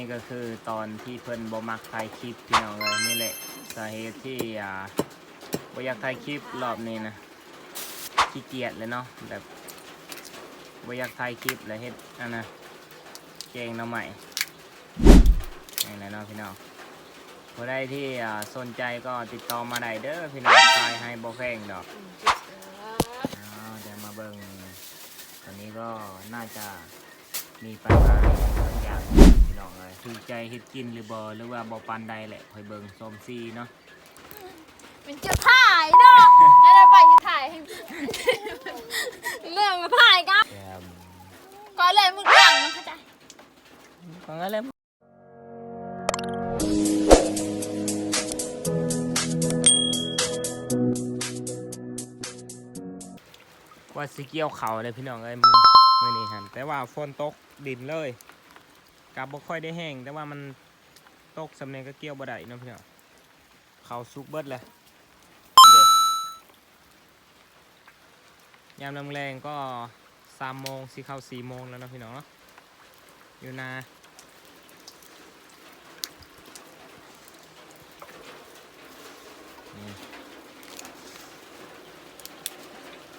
นี่ก็คือตอนที่เพิ่นบ่มักถ่ายคลิปพี่น้องเลยนี่แหละสาเหตุที่อ่าบ่อยากถ่ายคลิปรอบนี้นะขี้เกียจเลยเนาะแบบบ่อยากถ่ายคลิปแล้วเฮ็ดอันน่ะแกงหน้ำใหม่นี่แหละเนาะพี่น้องผู้ใดที่อ่าสนใจก็ติดต่อมาได้เด้อพี่น้องถ่ายให้บ่แพงดอกอ้าวเดี๋ยวมาเบิ่งตอนนี้ก็น่าจะ มีปัญหาบางอย่างพี่น้องเลยถูกใจเฮ็ดกินหรือบ่หรือว่าบ่ปานใดแหละคอยเบิ่งส้มซีเนาะเป็นจะถ่ายเนาะแล้วเราไปจะถ่ายให้เรื่องมาถ่ายกันแซ่บก็เลยมึงกลางมันเข้าใจของอะไรว่าสิเกี่ยวเขาเลยพี่น้องเอ้ยมึง มื่อนี้หันแต่ว่าฝนตกดินเลยกับบ่ค่อยได้แห้งแต่ว่ามันตกสำเนียงก็เกี่ยวบ่ได้เนาะพี่น้องเขาซุกเบิดเลยเด็ยามลำแรงก็สามโมงสี่เข้าสี่โมงแล้วนะพี่น้องเนาะอยู่นานี่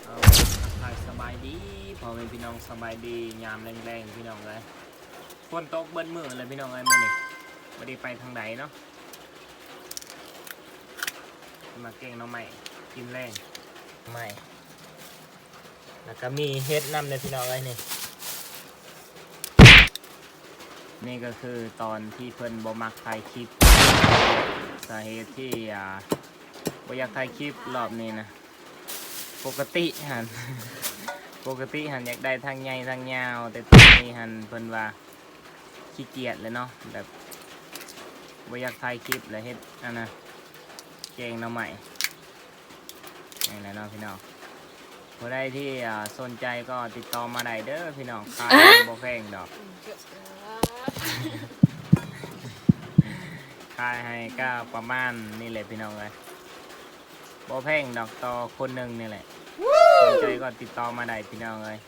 เอาทักทายสบาย ดีพอเป็นพี่น้องสบายดียามแรงๆพี่น้องเลยฝนตกเบิ้มือเลยพี่น้องเลยมื่อนี้ไม่ได้ไปทางใดเนาะมาเก่งน้องใหม่กินแรงใหม่แล้วก็มีเฮ็ดนำเลยพี่น้องเอ้ยนี่นี่ก็คือตอนที่เพิ่นบ่มักถ่ายคลิปสาเหตุที่อ่าบ่อยากถ่ายคลิปรอบนี้นะปกติหัน ปกติหันอยากได้ทางใหญ่ทางยาว แต่ตอนนี้หันเพิ่นว่าขี้เกียจเลยเนาะแบบบ่อยากถ่ายคลิปแล้วเฮ็ดอันน่ะเกงหน้ำใหม่นี่แหละเนาะพี่น้องผู้ใดที่สนใจก็ติดต่อมาได้เด้อพี่น้องขายบ่แพงดอกขายให้ก็ประมาณนี่แหละพี่น้องเลยบ่แพงดอกต่อคนหนึ่งนี่แหละ สนใจก็ติดต่อมาได้พี่น้องเลย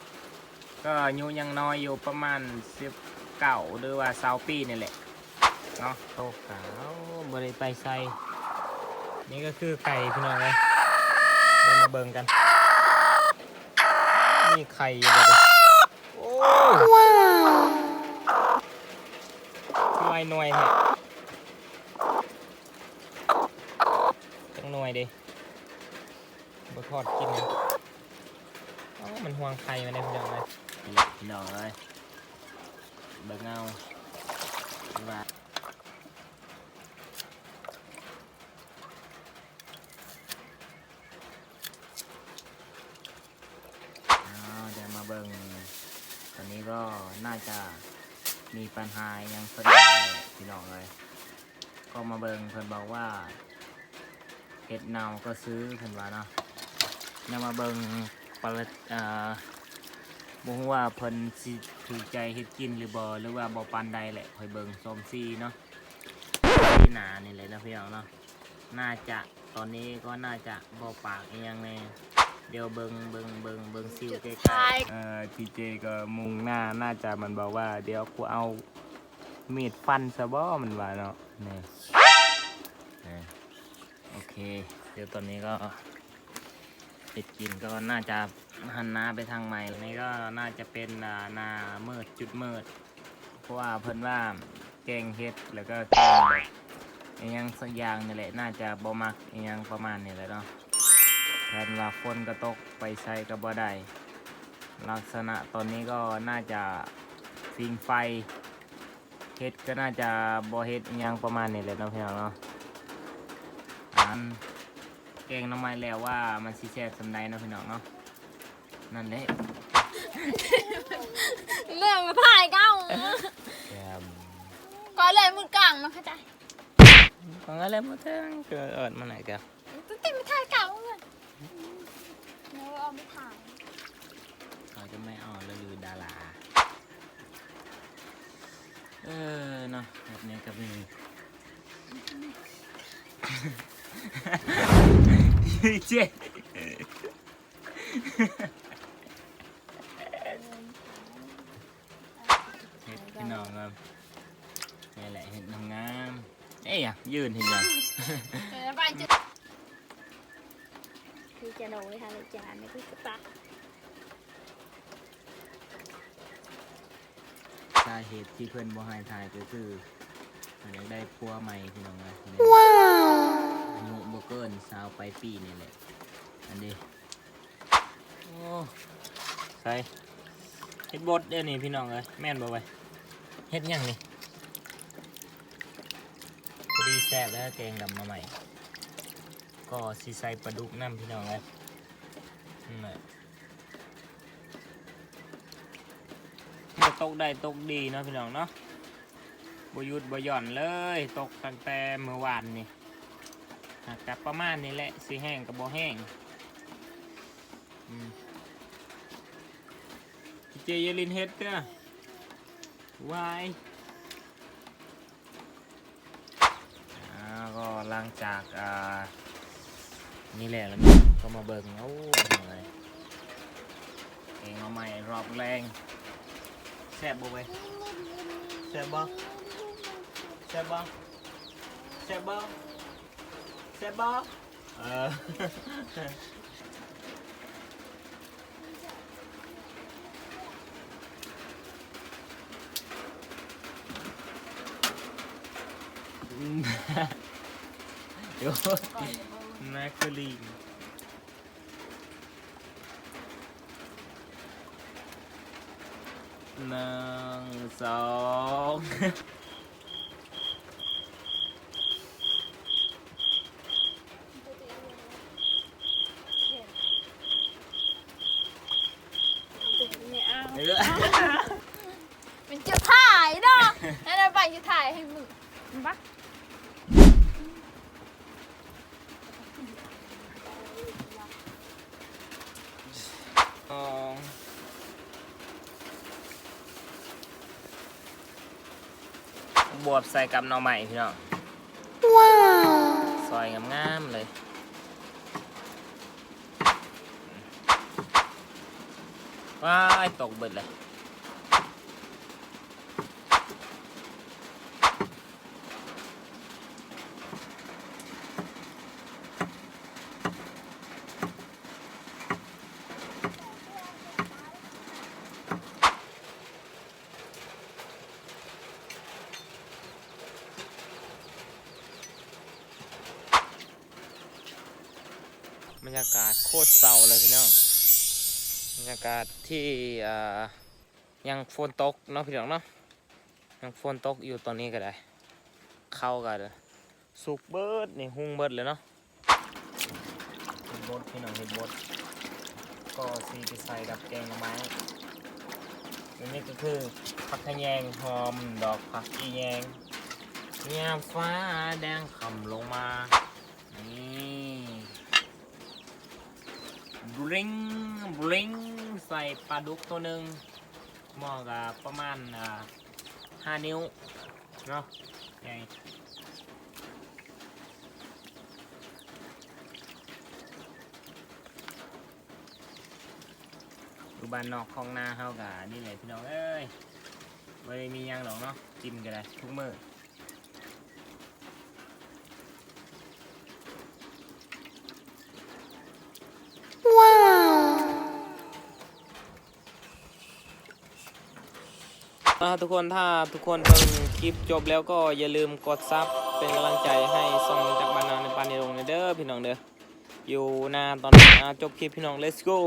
ก็อายุยังน้อยอยู่ประมาณสิบเก้าหรือว่าสาวปีนี่แหละเนาะโตขาวบริไปใส่นี่ก็คือไก่พี่น้องเลยเดี๋ยวมาเบิ่งกันนี่ไข่อยู่เลยโอ้ทำไมหน่วยเนี่ยจังหน่วยดิบทอดกินนะ มันห่วงไข่มาเลยพี่น้องเลยนี่หละพี่น้องเลยเบิ่งเอาว่าเดี๋ยวมาเบิ่งตอนนี้ก็น่าจะมีปัญหาอยังสักอย่างพี่น้องเลย ก็มาเบิ่งเพิ่อนบอกว่าเห็ดเนาก็ซื้อเพิ่อนว่าเนาะนำมาเบิ่ง ปลาอ่าบ่ฮู้ว่าเพิ่นสิถูกใจเฮ็ดกินหรือบ่หรือว่าบ่ปานใดแหละค่อยเบิ่งส้มซีเนาะที่หนานี่เลยนะพี่น้องเนาะน่าจะตอนนี้ก็น่าจะบ่ปากอีหยังแน่เดี๋ยวเบิงเบิงเบิงเบิงซิวใกล้ๆเอ่อทีเจก็มุงหน้าน่าจะมันบอกว่า เดี๋ยวกูเอามีดฟันซะบ่มันว่าเนาะนี่นี่โอเค เดี๋ยวตอนนี้ก็ ปิดกินก็น่าจะหันหน้าไปทางใหม่นี่ก็น่าจะเป็นอ่าหนามืดจุดเมืดเพราะว่าเพิ่นว่าแกงเฮ็ดแล้วก็แกงแบบอิหยังสักอย่างนี่แหละน่าจะบ่มักอิหยังประมาณนี้แหละเนาะแทนว่าฝนก็ตกไปใช้ก็บ่ได้ลักษณะตอนนี้ก็น่าจะฟิงไฟเฮ็ดก็น่าจะบ่เฮ็ดอิหยังประมาณนี้แหละเนาะพี่น้องเนาะอัน แกงหน้ำไม้แล้วว่ามันสิแซ่บสำใดเนาะพี่น้องเนาะนั่นแหละเรื่องมาถ่ายกันแซ่บก็เลยมึงกลางมันเข้าใจของอะไรบ่เทิงเกิดเอิดมาไหนกะตุ๊ติมาถ่ายเก่าเลยเดี๋ยวเอาไปถ่ายเขาจะไม่เอาแล้วลือดาราเออเนาะแบบนี้ก็มี เจ๊เฮ็ดพี่น้องครับเห็ดงามเอ้ยอะยืนเห็นยังเออไปจะคือจะโดยทางเลยจานไม่คือกระตักสาเหตุที่เพื่อนบ่ให้ถ่ายก็คือเพิ่อยากได้พัวใหม่พี่น้องเลย อายุบ่เกินสาวไปปีนี่แหละ อันนี้โอ้ใส่เฮ็ดบดเด้อนี่พี่น้องเลยแม่นบ่ไว้เฮ็ดหยังนี่พอดีแซ่บแล้วแกงดำมาใหม่ ก็สีใส่ปลาดุกน้ำพี่น้องเลยนั่แหละตกได้ตกดีเนาะพี่น้องเนาะบ่ยุดบ่ย่อนเลย ตกตั้งแต่เมื่อวานนี่ กกับประมาณนี้แหละสีแห้งกับบ่แห้งเจเยลินเฮดเด้อวายก็หลังจากอ่านี่แหละแล้วนี่ก็มาเบิ่งเอ้าอะไรเองเอาใหม่รอบแรงแซ่บบ่เว้ยแซ่บบ่แซ่บบ่แซ่บบ่ แซ่บบ่เอออืมเดี๋ยวแมคคลีนหนึ่งสอง ไม่เอาเนื้อเป็นจะถ่ายเนาะแล้วเราไปจะถ่ายให้มึงบักสองบวบใส่กับหน่อใหม่พี่น้องซอยงามๆเลย ว้ายตกเบิดเลยบรรยากาศโคตรเศร้าเลยพี่น้อง รยากาศที่ยังฝนตกเนาะพี่น้องเนาะยังฝนตกอยู่ตอนนี้ก็ได้ เข้ากันสุกเบิดนี่หุ่งเบิดเลยเนาะเห็ดบดพี่น้องเห็ดบดก็ซีไปใส่กับแกงหน่อไม้อันนี้ก็คือผักขะแยงหอมดอกผักอีแยงเนี่ยามฟ้าแดงขำลงมา นี่บลิงบลิง ส่ปลาดุกตัวหนึ่งหม้อกับประมาณอ่าห้านิ้วเนาะใหญ่อยู่บ้านนอกคลองนาเฮากะนี่แหละพี่น้องเอ้ยไม่ได้มียังหรอกเนาะกินกันเลยทุกมื้อ อ่าทุกคนถ้าทุกคนเพิ่งคลิปจบแล้วก็อย่าลืมกดซับเป็นกำลังใจให้ส่องจากบานนาในปานในโรงเด้อพี่น้องเด้ออยู่นานตอนนี้จบคลิปพี่น้อง let's go